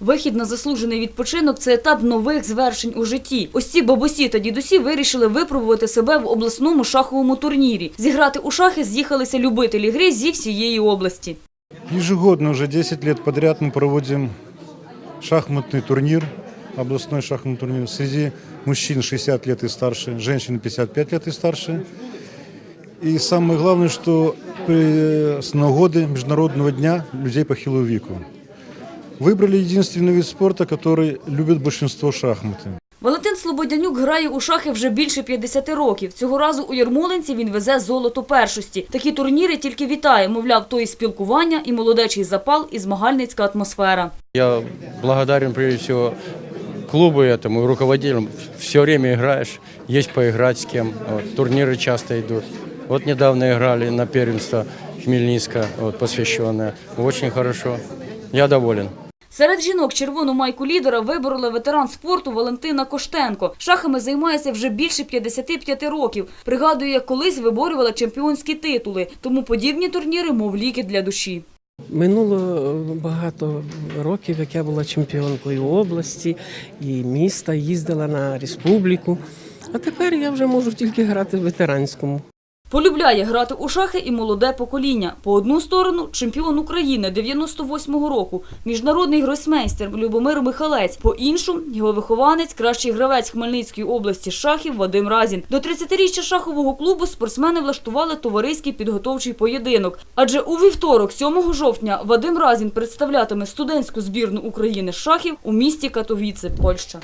Вихід на заслужений відпочинок це етап нових звершень у житті. Ось ці бабусі та дідусі вирішили випробувати себе в обласному шаховому турнірі. Зіграти у шахи з'їхалися любителі гри зі всієї області. Ежегодно, уже 10 лет подряд мы проводим шахматный турнир, областной шахматный турнир среди мужчин 60 лет и старше, женщин 55 лет и старше. И самое главное, что при- с нагоды Международного дня людей похилого веку выбрали единственный вид спорта, который любит большинство шахматы. Валентин Слободянюк грає у шахи вже більше 50 років. Цього разу у Ярмолинці він везе золото першості. Такі турніри тільки вітає, мовляв, то і спілкування, і молодечий запал, і змагальницька атмосфера. Я благодарен прежде всего клубу этому и руководителям. Все время играешь, есть поиграть с кем. Вот, турниры часто идут. Вот недавно играли на первенство Хмельницка, вот, посвященное. Очень хорошо. Я доволен. Серед жінок червону майку лідера вибороли ветеран спорту Валентина Коштенко. Шахами займається вже більше 55 років. Пригадує, як колись виборювала чемпіонські титули, тому подібні турніри, мов ліки для душі. Минуло е, багато років, як я була чемпіонкою області і міста, їздила на республіку. А тепер я вже можу тільки грати в ветеранському. Полюбляє грати у шахи і молоде покоління. По одну сторону – чемпіон України 98-го року, міжнародний гросмейстер Любомир Михалець. По іншу – його вихованець, кращий гравець Хмельницької області шахів Вадим Разін. До 30-річчя шахового клубу спортсмени влаштували товариський підготовчий поєдинок. Адже у вівторок, 7 жовтня, Вадим Разін представлятиме студентську збірну України шахів у місті Катовіце, Польща.